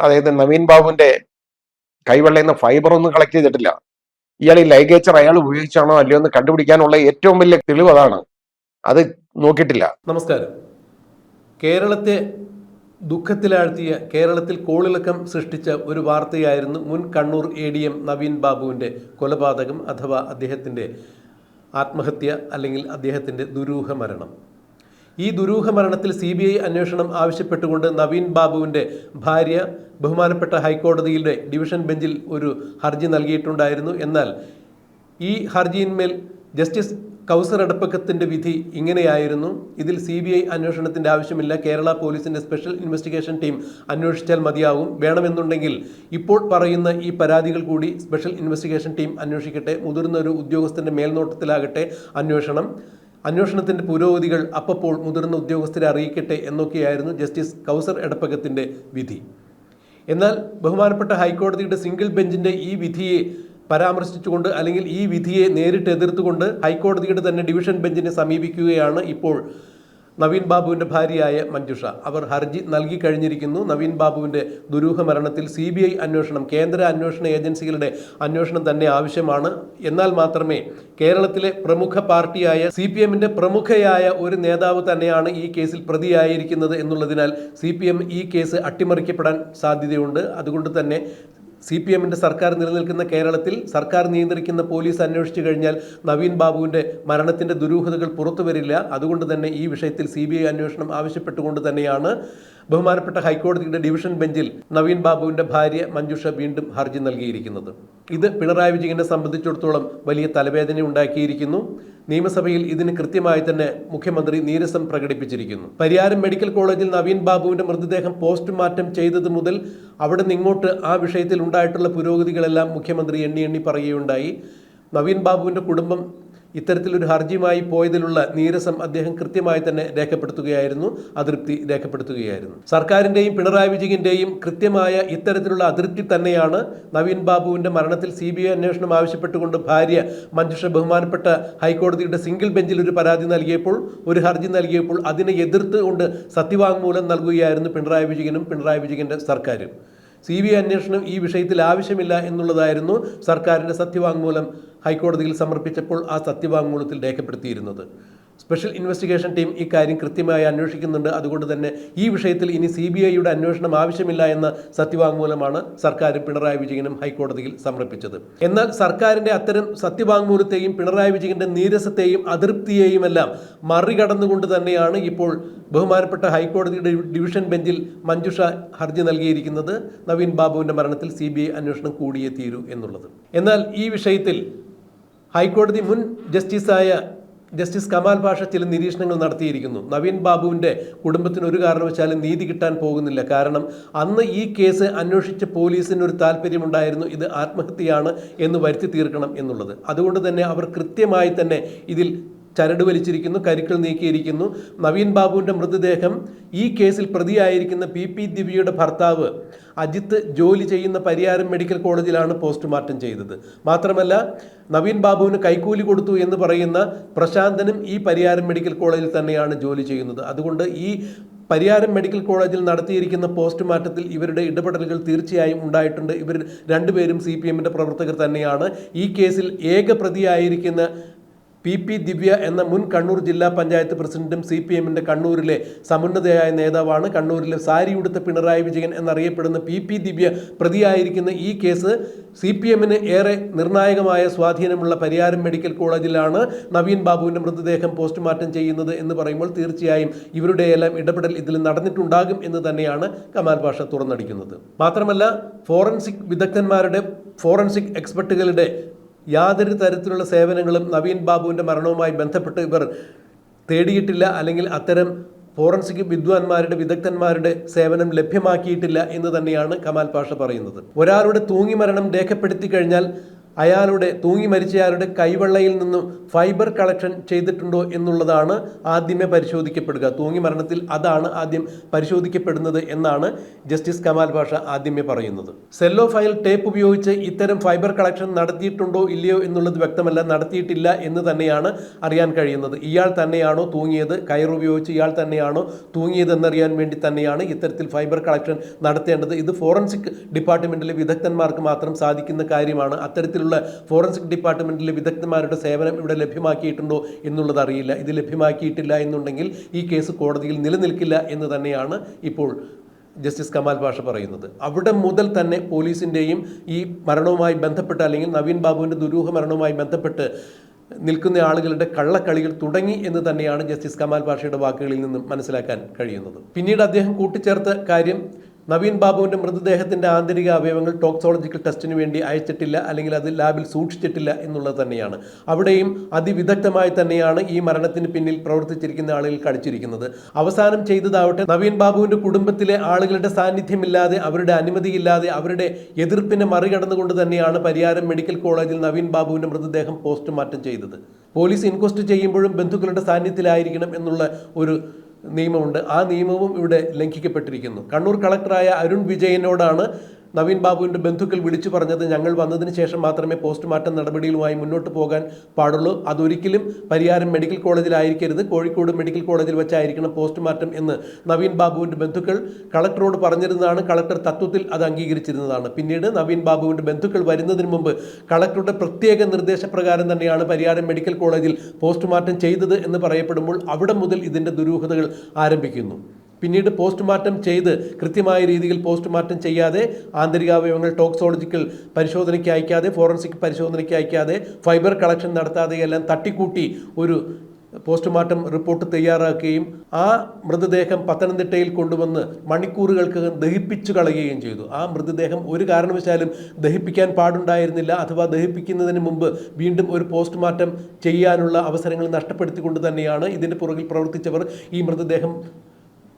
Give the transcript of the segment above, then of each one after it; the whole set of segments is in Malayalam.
അതായത് നവീൻ ബാബുവിന്റെ കൈവെള്ളയുന്ന ഫൈബർ ഒന്നും കളക്ട് ചെയ്തിട്ടില്ല. ഇയാൾ ഈ ലൈഗേച്ചർ അയാൾ ഉപയോഗിച്ചാണോ അല്ലയോ എന്ന് കണ്ടുപിടിക്കാനുള്ള ഏറ്റവും വലിയ തെളിവ് അതാണ്. അത് നോക്കിയിട്ടില്ല. നമസ്കാരം. കേരളത്തെ ദുഃഖത്തിലാഴ്ത്തിയ കേരളത്തിൽ കോളിളക്കം സൃഷ്ടിച്ച ഒരു വാർത്തയായിരുന്നു മുൻ Kannur A D M Naveen ബാബുവിന്റെ കൊലപാതകം അഥവാ അദ്ദേഹത്തിന്റെ ആത്മഹത്യ അല്ലെങ്കിൽ അദ്ദേഹത്തിന്റെ ദുരൂഹ മരണം. ഈ ദുരൂഹ മരണത്തിൽ സി ബി ഐ അന്വേഷണം ആവശ്യപ്പെട്ടുകൊണ്ട് നവീൻ ബാബുവിന്റെ ഭാര്യ ബഹുമാനപ്പെട്ട ഹൈക്കോടതിയുടെ ഡിവിഷൻ ബെഞ്ചിൽ ഒരു ഹർജി നൽകിയിട്ടുണ്ടായിരുന്നു. എന്നാൽ ഈ ഹർജിയിന്മേൽ ജസ്റ്റിസ് കൗസർ അടപ്പക്കത്തിന്റെ വിധി ഇങ്ങനെയായിരുന്നു. ഇതിൽ സി ബി ഐ അന്വേഷണത്തിന്റെ ആവശ്യമില്ല. കേരള പോലീസിന്റെ സ്പെഷ്യൽ ഇൻവെസ്റ്റിഗേഷൻ ടീം അന്വേഷിച്ചാൽ മതിയാവും. വേണമെന്നുണ്ടെങ്കിൽ ഇപ്പോൾ പറയുന്ന ഈ പരാതികൾ കൂടി സ്പെഷ്യൽ ഇൻവെസ്റ്റിഗേഷൻ ടീം അന്വേഷിക്കട്ടെ. മുതിർന്ന ഒരു ഉദ്യോഗസ്ഥന്റെ മേൽനോട്ടത്തിലാകട്ടെ അന്വേഷണം. അന്വേഷണത്തിന്റെ പുരോഗതികൾ അപ്പോൾ മുതിർന്ന ഉദ്യോഗസ്ഥരെ അറിയിക്കട്ടെ എന്നൊക്കെയായിരുന്നു ജസ്റ്റിസ് കൗസർ എടപ്പകത്തിന്റെ വിധി. എന്നാൽ ബഹുമാനപ്പെട്ട ഹൈക്കോടതിയുടെ സിംഗിൾ ബെഞ്ചിന്റെ ഈ വിധിയെ പരാമർശിച്ചുകൊണ്ട് അല്ലെങ്കിൽ ഈ വിധിയെ നേരിട്ട് എതിർത്തുകൊണ്ട് ഹൈക്കോടതിയുടെ തന്നെ ഡിവിഷൻ ബെഞ്ചിനെ സമീപിക്കുകയാണ് ഇപ്പോൾ നവീൻ ബാബുവിന്റെ ഭാര്യയായ മഞ്ജുഷ. അവർ ഹർജി നൽകി കഴിഞ്ഞിരിക്കുന്നു. നവീൻ ബാബുവിന്റെ ദുരൂഹ മരണത്തിൽ സി ബി ഐ അന്വേഷണം കേന്ദ്ര അന്വേഷണ ഏജൻസികളുടെ അന്വേഷണം തന്നെ ആവശ്യമാണ്. എന്നാൽ മാത്രമേ കേരളത്തിലെ പ്രമുഖ പാർട്ടിയായ സി പി എമ്മിന്റെ പ്രമുഖയായ ഒരു നേതാവ് തന്നെയാണ് ഈ കേസിൽ പ്രതിയായിരിക്കുന്നത് എന്നുള്ളതിനാൽ സി പി എം ഈ കേസ് അട്ടിമറിക്കപ്പെടാൻ സാധ്യതയുണ്ട്. അതുകൊണ്ട് തന്നെ സി പി എമ്മിന്റെ സർക്കാർ നിലനിൽക്കുന്ന കേരളത്തിൽ സർക്കാർ നിയന്ത്രിക്കുന്ന പോലീസ് അന്വേഷിച്ചു കഴിഞ്ഞാൽ നവീൻ ബാബുവിന്റെ മരണത്തിന്റെ ദുരൂഹതകൾ പുറത്തു വരില്ല. അതുകൊണ്ട് തന്നെ ഈ വിഷയത്തിൽ സി ബി ഐ അന്വേഷണം ആവശ്യപ്പെട്ടുകൊണ്ട് തന്നെയാണ് ബഹുമാനപ്പെട്ട ഹൈക്കോടതിയുടെ ഡിവിഷൻ ബെഞ്ചിൽ നവീൻ ബാബുവിന്റെ ഭാര്യ മഞ്ജുഷ വീണ്ടും ഹർജി നൽകിയിരിക്കുന്നത്. ഇത് പിണറായി വിജയനെ സംബന്ധിച്ചിടത്തോളം വലിയ തലവേദന ഉണ്ടാക്കിയിരിക്കുന്നു നിയമസഭയിൽ ഇതിന് കൃത്യമായി തന്നെ മുഖ്യമന്ത്രി നീരസം പ്രകടിപ്പിച്ചിരിക്കുന്നു. പരിയാരം മെഡിക്കൽ കോളേജിൽ നവീൻ ബാബുവിന്റെ മൃതദേഹം പോസ്റ്റ്മോർട്ടം ചെയ്തത് മുതൽ അവിടെ നിന്നിങ്ങോട്ട് ആ വിഷയത്തിൽ ഉണ്ടായിട്ടുള്ള പുരോഗതികളെല്ലാം മുഖ്യമന്ത്രി എണ്ണി എണ്ണി പറയുകയുണ്ടായി. നവീൻ ബാബുവിന്റെ കുടുംബം ഇത്തരത്തിലൊരു ഹർജിയുമായി പോയതിലുള്ള നീരസം അദ്ദേഹം കൃത്യമായി തന്നെ രേഖപ്പെടുത്തുകയായിരുന്നു അതൃപ്തി രേഖപ്പെടുത്തുകയായിരുന്നു. സർക്കാരിന്റെയും പിണറായി വിജയന്റെയും കൃത്യമായ ഇത്തരത്തിലുള്ള അതൃപ്തി തന്നെയാണ് നവീൻ ബാബുവിന്റെ മരണത്തിൽ സി ബി ഐ അന്വേഷണം ആവശ്യപ്പെട്ടുകൊണ്ട് ഭാര്യ മഞ്ജുഷ ബഹുമാനപ്പെട്ട ഹൈക്കോടതിയുടെ സിംഗിൾ ബെഞ്ചിൽ ഒരു പരാതി നൽകിയപ്പോൾ ഒരു ഹർജി നൽകിയപ്പോൾ അതിനെ എതിർത്തുകൊണ്ട് സത്യവാങ്മൂലം നൽകുകയായിരുന്നു പിണറായി വിജയനും പിണറായി വിജയന്റെ സർക്കാരും. സി ബി ഐ അന്വേഷണം ഈ വിഷയത്തിൽ ആവശ്യമില്ല എന്നുള്ളതായിരുന്നു സർക്കാരിന്റെ സത്യവാങ്മൂലം ഹൈക്കോടതിയിൽ സമർപ്പിച്ചപ്പോൾ ആ സത്യവാങ്മൂലത്തിൽ രേഖപ്പെടുത്തിയിരുന്നത്. സ്പെഷ്യൽ ഇൻവെസ്റ്റിഗേഷൻ ടീം ഇക്കാര്യം കൃത്യമായി അന്വേഷിക്കുന്നുണ്ട്. അതുകൊണ്ട് തന്നെ ഈ വിഷയത്തിൽ ഇനി സി ബി ഐയുടെ അന്വേഷണം ആവശ്യമില്ല എന്ന സത്യവാങ്മൂലമാണ് സർക്കാരും പിണറായി വിജയനും ഹൈക്കോടതിയിൽ സമർപ്പിച്ചത്. എന്നാൽ സർക്കാരിന്റെ അത്തരം സത്യവാങ്മൂലത്തെയും പിണറായി വിജയന്റെ നീരസത്തെയും അതൃപ്തിയെയുമെല്ലാം മറികടന്നുകൊണ്ട് തന്നെയാണ് ഇപ്പോൾ ബഹുമാനപ്പെട്ട ഹൈക്കോടതിയുടെ ഡിവിഷൻ ബെഞ്ചിൽ മഞ്ജുഷ ഹർജി നൽകിയിരിക്കുന്നത്. നവീൻ ബാബുവിന്റെ മരണത്തിൽ സി ബി ഐ അന്വേഷണം കൂടിയേ തീരൂ എന്നുള്ളത്. എന്നാൽ ഈ വിഷയത്തിൽ ഹൈക്കോടതി മുൻ ജസ്റ്റിസായ ജസ്റ്റിസ് കമാൽ പാഷ ചില നിരീക്ഷണങ്ങൾ നടത്തിയിരിക്കുന്നു. നവീൻ ബാബുവിന്റെ കുടുംബത്തിന് ഒരു കാരണവശാലും നീതി കിട്ടാൻ പോകുന്നില്ല. കാരണം അന്ന് ഈ കേസ് അന്വേഷിച്ച പോലീസിന് ഒരു താല്പര്യമുണ്ടായിരുന്നു. ഇത് ആത്മഹത്യയാണ് എന്ന് വരുത്തി തീർക്കണം എന്നുള്ളത്. അതുകൊണ്ട് തന്നെ അവർ കൃത്യമായി തന്നെ ഇതിൽ ചരട് വലിച്ചിരിക്കുന്നു കരുക്കൾ നീക്കിയിരിക്കുന്നു. നവീൻ ബാബുവിന്റെ മൃതദേഹം ഈ കേസിൽ പ്രതിയായിരിക്കുന്ന പി പി ദിവ്യയുടെ ഭർത്താവ് അജിത്ത് ജോലി ചെയ്യുന്ന പരിയാരം മെഡിക്കൽ കോളേജിലാണ് പോസ്റ്റ്മോർട്ടം ചെയ്തത്. മാത്രമല്ല നവീൻ ബാബുവിന് കൈക്കൂലി കൊടുത്തു എന്ന് പറയുന്ന പ്രശാന്തനും ഈ പരിയാരം മെഡിക്കൽ കോളേജിൽ തന്നെയാണ് ജോലി ചെയ്യുന്നത്. അതുകൊണ്ട് ഈ പരിയാരം മെഡിക്കൽ കോളേജിൽ നടത്തിയിരിക്കുന്ന പോസ്റ്റ്മോർട്ടത്തിൽ ഇവരുടെ ഇടപെടലുകൾ തീർച്ചയായും ഉണ്ടായിട്ടുണ്ട്. ഇവർ രണ്ടുപേരും സി പി എമ്മിന്റെ പ്രവർത്തകർ തന്നെയാണ്. ഈ കേസിൽ ഏക പ്രതിയായിരിക്കുന്ന പി പി ദിവ്യ എന്ന മുൻ കണ്ണൂർ ജില്ലാ പഞ്ചായത്ത് പ്രസിഡന്റും സി പി എമ്മിന്റെ കണ്ണൂരിലെ സമുന്നതയായ നേതാവാണ്. കണ്ണൂരിലെ സാരി ഉടുത്ത പിണറായി വിജയൻ എന്നറിയപ്പെടുന്ന പി പി ദിവ്യ പ്രതിയായിരിക്കുന്ന ഈ കേസ് സി പി എമ്മിന് ഏറെ നിർണായകമായ സ്വാധീനമുള്ള പരിയാരം മെഡിക്കൽ കോളേജിലാണ് നവീൻ ബാബുവിന്റെ മൃതദേഹം പോസ്റ്റ്മോർട്ടം ചെയ്യുന്നത് എന്ന് പറയുമ്പോൾ തീർച്ചയായും ഇവരുടെ എല്ലാം ഇടപെടൽ ഇതിൽ നടന്നിട്ടുണ്ടാകും എന്ന് തന്നെയാണ് കമാൽ ഭാഷ തുറന്നടിക്കുന്നത്. മാത്രമല്ല ഫോറൻസിക് വിദഗ്ധന്മാരുടെ ഫോറൻസിക് എക്സ്പെർട്ടുകളുടെ യാതൊരു തരത്തിലുള്ള സേവനങ്ങളും നവീൻ ബാബുവിന്റെ മരണവുമായി ബന്ധപ്പെട്ട് ഇവർ തേടിയിട്ടില്ല അല്ലെങ്കിൽ അത്തരം ഫോറൻസിക് വിദ്വാൻമാരുടെ വിദഗ്ധന്മാരുടെ സേവനം ലഭ്യമാക്കിയിട്ടില്ല എന്ന് തന്നെയാണ് കമാൽ പാഷ പറയുന്നത്. ഒരാളുടെ തൂങ്ങി മരണം രേഖപ്പെടുത്തി കഴിഞ്ഞാൽ അയാളുടെ തൂങ്ങി മരിച്ചയാളുടെ കൈവെള്ളയിൽ നിന്നും ഫൈബർ കളക്ഷൻ ചെയ്തിട്ടുണ്ടോ എന്നുള്ളതാണ് ആദ്യമേ പരിശോധിക്കപ്പെടുക. തൂങ്ങി മരണത്തിൽ അതാണ് ആദ്യം പരിശോധിക്കപ്പെടുന്നത് എന്നാണ് ജസ്റ്റിസ് കമാൽ ഭാഷ ആദ്യമേ പറയുന്നത്. സെല്ലോ ഫയൽ ടേപ്പ് ഉപയോഗിച്ച് ഇത്തരം ഫൈബർ കളക്ഷൻ നടത്തിയിട്ടുണ്ടോ ഇല്ലയോ എന്നുള്ളത് വ്യക്തമല്ല. നടത്തിയിട്ടില്ല എന്ന് തന്നെയാണ് അറിയാൻ കഴിയുന്നത്. ഇയാൾ തന്നെയാണോ തൂങ്ങിയത്? കയർ ഉപയോഗിച്ച് ഇയാൾ തന്നെയാണോ തൂങ്ങിയത് എന്നറിയാൻ വേണ്ടി തന്നെയാണ് ഇത്തരത്തിൽ ഫൈബർ കളക്ഷൻ നടത്തേണ്ടത്. ഇത് ഫോറൻസിക് ഡിപ്പാർട്ട്മെന്റിലെ വിദഗ്ധന്മാർക്ക് മാത്രം സാധിക്കുന്ന കാര്യമാണ്. അത്തരത്തിലുള്ള ഫോറൻസിക് ഡിപ്പാർട്ട്മെന്റിലെ വിദഗ്ധന്മാരുടെ സേവനം ഇവിടെ ലഭ്യമാക്കിയിട്ടുണ്ടോ എന്നുള്ളത് അറിയില്ല. ഇത് ലഭ്യമാക്കിയിട്ടില്ല എന്നുണ്ടെങ്കിൽ ഈ കേസ് കോടതിയിൽ നിലനിൽക്കില്ല എന്ന് തന്നെയാണ് ഇപ്പോൾ ജസ്റ്റിസ് കമാൽ പാഷ പറയുന്നത്. അവിടെ മുതൽ തന്നെ പോലീസിന്റെയും ഈ മരണവുമായി ബന്ധപ്പെട്ട് അല്ലെങ്കിൽ നവീൻ ബാബുവിന്റെ ദുരൂഹ മരണവുമായി ബന്ധപ്പെട്ട് നിൽക്കുന്ന ആളുകളുടെ കള്ളക്കളികൾ തുടങ്ങി എന്ന് തന്നെയാണ് ജസ്റ്റിസ് കമാൽ പാഷയുടെ വാക്കുകളിൽ നിന്നും മനസ്സിലാക്കാൻ കഴിയുന്നത്. പിന്നീട് അദ്ദേഹം കൂട്ടിച്ചേർത്ത കാര്യം നവീൻ ബാബുവിന്റെ മൃതദേഹത്തിന്റെ ആന്തരിക അവയവങ്ങൾ ടോക്സോളജിക്കൽ ടെസ്റ്റിന് വേണ്ടി അയച്ചിട്ടില്ല അല്ലെങ്കിൽ അത് ലാബിൽ സൂക്ഷിച്ചിട്ടില്ല എന്നുള്ളത് തന്നെയാണ്. അവിടെയും അതിവിദഗ്ധമായി തന്നെയാണ് ഈ മരണത്തിന് പിന്നിൽ പ്രവർത്തിച്ചിരിക്കുന്ന ആളുകൾ കടിച്ചിരിക്കുന്നത്. അവസാനം ചെയ്തതാവട്ടെ നവീൻ ബാബുവിന്റെ കുടുംബത്തിലെ ആളുകളുടെ സാന്നിധ്യമില്ലാതെ അവരുടെ അനുമതിയില്ലാതെ അവരുടെ എതിർപ്പിനെ മറികടന്നുകൊണ്ട് തന്നെയാണ് പരിയാരം മെഡിക്കൽ കോളേജിൽ നവീൻ ബാബുവിന്റെ മൃതദേഹം പോസ്റ്റ്മോർട്ടം ചെയ്തത്. പോലീസ് ഇൻക്വസ്റ്റ് ചെയ്യുമ്പോഴും ബന്ധുക്കളുടെ സാന്നിധ്യത്തിലായിരിക്കണം എന്നുള്ള ഒരു നിയമമുണ്ട്. ആ നിയമവും ഇവിടെ ലംഘിക്കപ്പെട്ടിരിക്കുന്നു. കണ്ണൂർ കളക്ടറായ അരുൺ വിജയനോടാണ് നവീൻ ബാബുവിന്റെ ബന്ധുക്കൾ വിളിച്ചു പറഞ്ഞത് ഞങ്ങൾ വന്നതിന് ശേഷം മാത്രമേ പോസ്റ്റ്മോർട്ടം നടപടികളുമായി മുന്നോട്ട് പോകാൻ പാടുള്ളൂ. അതൊരിക്കലും പരിയാരം മെഡിക്കൽ കോളേജിലായിരിക്കരുത്. കോഴിക്കോട് മെഡിക്കൽ കോളേജിൽ വെച്ചായിരിക്കണം പോസ്റ്റ്മോർട്ടം എന്ന് നവീൻ ബാബുവിന്റെ ബന്ധുക്കൾ കളക്ടറോട് പറഞ്ഞിരുന്നതാണ്. കളക്ടർ തത്വത്തിൽ അത് അംഗീകരിച്ചിരുന്നതാണ്. പിന്നീട് നവീൻ ബാബുവിന്റെ ബന്ധുക്കൾ വരുന്നതിന് മുമ്പ് കളക്ടറുടെ പ്രത്യേക നിർദ്ദേശപ്രകാരം തന്നെയാണ് പരിയാരം മെഡിക്കൽ കോളേജിൽ പോസ്റ്റ്മോർട്ടം ചെയ്തത് എന്ന് പറയപ്പെടുമ്പോൾ അവിടെ മുതൽ ഇതിന്റെ ദുരൂഹതകൾ ആരംഭിക്കുന്നു. പിന്നീട് പോസ്റ്റ്മോർട്ടം ചെയ്ത് കൃത്യമായ രീതിയിൽ പോസ്റ്റ്മോർട്ടം ചെയ്യാതെ ആന്തരികാവയവങ്ങൾ ടോക്സോളജിക്കൽ പരിശോധനയ്ക്ക് അയക്കാതെ ഫോറൻസിക് പരിശോധനയ്ക്ക് അയക്കാതെ ഫൈബർ കളക്ഷൻ നടത്താതെ എല്ലാം തട്ടിക്കൂട്ടി ഒരു പോസ്റ്റ്മോർട്ടം റിപ്പോർട്ട് തയ്യാറാക്കുകയും ആ മൃതദേഹം പത്തനംതിട്ടയിൽ കൊണ്ടുവന്ന് മണിക്കൂറുകൾക്കകം ദഹിപ്പിച്ചു കളയുകയും ചെയ്തു. ആ മൃതദേഹം ഒരു കാരണവശാലും ദഹിപ്പിക്കാൻ പാടുണ്ടായിരുന്നില്ല. അഥവാ ദഹിപ്പിക്കുന്നതിന് മുമ്പ് വീണ്ടും ഒരു പോസ്റ്റ്മോർട്ടം ചെയ്യാനുള്ള അവസരങ്ങൾ നഷ്ടപ്പെടുത്തിക്കൊണ്ട് തന്നെയാണ് ഇതിന്റെ പുറകിൽ പ്രവർത്തിച്ചവർ ഈ മൃതദേഹം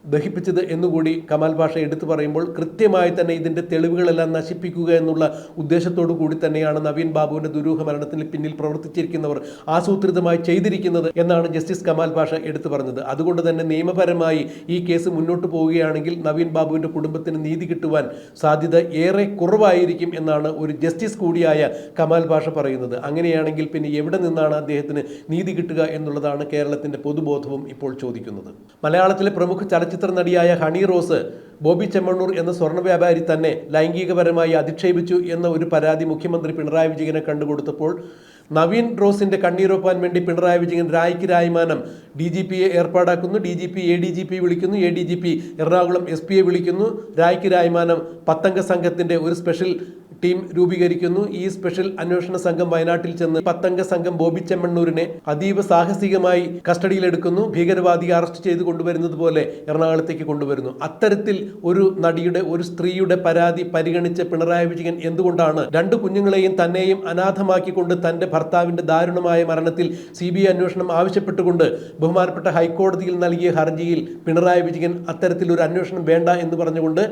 ദഹിപ്പിച്ചത് എന്നുകൂടി കമാൽ ഭാഷ എടുത്തു പറയുമ്പോൾ കൃത്യമായി തന്നെ ഇതിന്റെ തെളിവുകളെല്ലാം നശിപ്പിക്കുക എന്നുള്ള ഉദ്ദേശത്തോടു കൂടി തന്നെയാണ് നവീൻ ബാബുവിന്റെ ദുരൂഹ മരണത്തിന് പിന്നിൽ പ്രവർത്തിച്ചിരിക്കുന്നവർ ആസൂത്രിതമായി ചെയ്തിരിക്കുന്നത് എന്നാണ് ജസ്റ്റിസ് കമാൽ ഭാഷ എടുത്തു പറഞ്ഞത്. അതുകൊണ്ട് തന്നെ നിയമപരമായി ഈ കേസ് മുന്നോട്ട് പോവുകയാണെങ്കിൽ നവീൻ ബാബുവിന്റെ കുടുംബത്തിന് നീതി കിട്ടുവാൻ സാധ്യത ഏറെ കുറവായിരിക്കും എന്നാണ് ഒരു ജസ്റ്റിസ് കൂടിയായ കമാൽ ഭാഷ പറയുന്നത്. അങ്ങനെയാണെങ്കിൽ പിന്നെ എവിടെ നിന്നാണ് അദ്ദേഹത്തിന് നീതി കിട്ടുക എന്നുള്ളതാണ് കേരളത്തിന്റെ പൊതുബോധവും ഇപ്പോൾ ചോദിക്കുന്നത്. മലയാളത്തിലെ പ്രമുഖ ചലച്ചിത്ര നടിയായ ഹണി റോസ് ബോബി ചെമ്മണ്ണൂർ എന്ന സ്വർണ വ്യാപാരി തന്നെ ലൈംഗികപരമായി അധിക്ഷേപിച്ചു എന്ന ഒരു പരാതി മുഖ്യമന്ത്രി പിണറായി വിജയനെ കണ്ടുകൊടുത്തപ്പോൾ നവീൻ റോസിന്റെ കണ്ണീരൊപ്പാൻ വേണ്ടി പിണറായി വിജയൻ രായ്ക്ക് രായ്മാനം ഡി ജി പിയെ ഏർപ്പാടാക്കുന്നു. D G P A D G P വിളിക്കുന്നു. A D G P Ernakulam S പിയെ വിളിക്കുന്നു. രായ്ക്ക് രായ്മാനം പത്തംഗ സംഘത്തിന്റെ ഒരു സ്പെഷ്യൽ ടീം രൂപീകരിക്കുന്നു. ഈ സ്പെഷ്യൽ അന്വേഷണ സംഘം വയനാട്ടിൽ ചെന്ന് പത്തംഗ സംഘം ബോബി ചെമ്മണ്ണൂരിനെ അതീവ സാഹസികമായി കസ്റ്റഡിയിലെടുക്കുന്നു. ഭീകരവാദിയെ അറസ്റ്റ് ചെയ്ത് കൊണ്ടുവരുന്നത് പോലെ എറണാകുളത്തേക്ക് കൊണ്ടുവരുന്നു. അത്തരത്തിൽ ഒരു നടിയുടെ ഒരു സ്ത്രീയുടെ പരാതി പരിഗണിച്ച പിണറായി വിജയൻ എന്തുകൊണ്ടാണ് രണ്ട് കുഞ്ഞുങ്ങളെയും തന്നെയും അനാഥമാക്കിക്കൊണ്ട് തന്റെ ഭർത്താവിന്റെ ദാരുണമായ മരണത്തിൽ സി ബി ഐ അന്വേഷണം ആവശ്യപ്പെട്ടുകൊണ്ട് ബഹുമാനപ്പെട്ട ഹൈക്കോടതിയിൽ നൽകിയ ഹർജിയിൽ പിണറായി വിജയൻ അത്തരത്തിൽ ഒരു അന്വേഷണം വേണ്ട എന്ന് പറഞ്ഞുകൊണ്ട്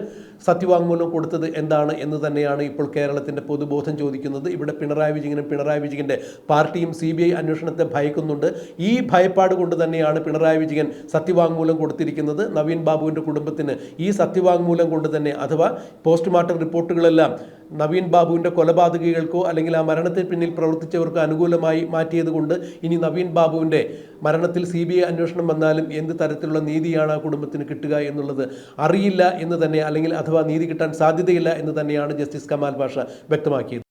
സത്യവാങ്മൂലം കൊടുത്തത് എന്താണ് എന്ന് തന്നെയാണ് ഇപ്പോൾ കേരളത്തിന്റെ പൊതുബോധം ചോദിക്കുന്നത്. ഇവിടെ പിണറായി വിജയനും പിണറായി വിജയന്റെ പാർട്ടിയും സി ബി ഐ അന്വേഷണത്തെ ഭയക്കുന്നുണ്ട്. ഈ ഭയപ്പാട് കൊണ്ട് തന്നെയാണ് പിണറായി വിജയൻ സത്യവാങ്മൂലം കൊടുത്തിരിക്കുന്നത്. നവീൻ ബാബുവിന്റെ കുടുംബത്തിന് ഈ സത്യവാങ്മൂലം കൊണ്ട് തന്നെ അഥവാ പോസ്റ്റ്മോർട്ടം റിപ്പോർട്ടുകളെല്ലാം നവീൻ ബാബുവിന്റെ കൊലപാതകികൾക്കോ അല്ലെങ്കിൽ ആ മരണത്തിന് പിന്നിൽ പ്രവർത്തിച്ചവർക്ക് അനുകൂലമായി മാറ്റിയതുകൊണ്ട് ഇനി നവീൻ ബാബുവിന്റെ മരണത്തിൽ സി ബി ഐ അന്വേഷണം വന്നാലും എന്ത് തരത്തിലുള്ള നീതിയാണ് ആ കുടുംബത്തിന് കിട്ടുക എന്നുള്ളത് അറിയില്ല എന്ന് തന്നെ അല്ലെങ്കിൽ അഥവാ നീതി കിട്ടാൻ സാധ്യതയില്ല എന്ന് തന്നെയാണ് ജസ്റ്റിസ് കമാൽ പാഷ വ്യക്തമാക്കിയത്.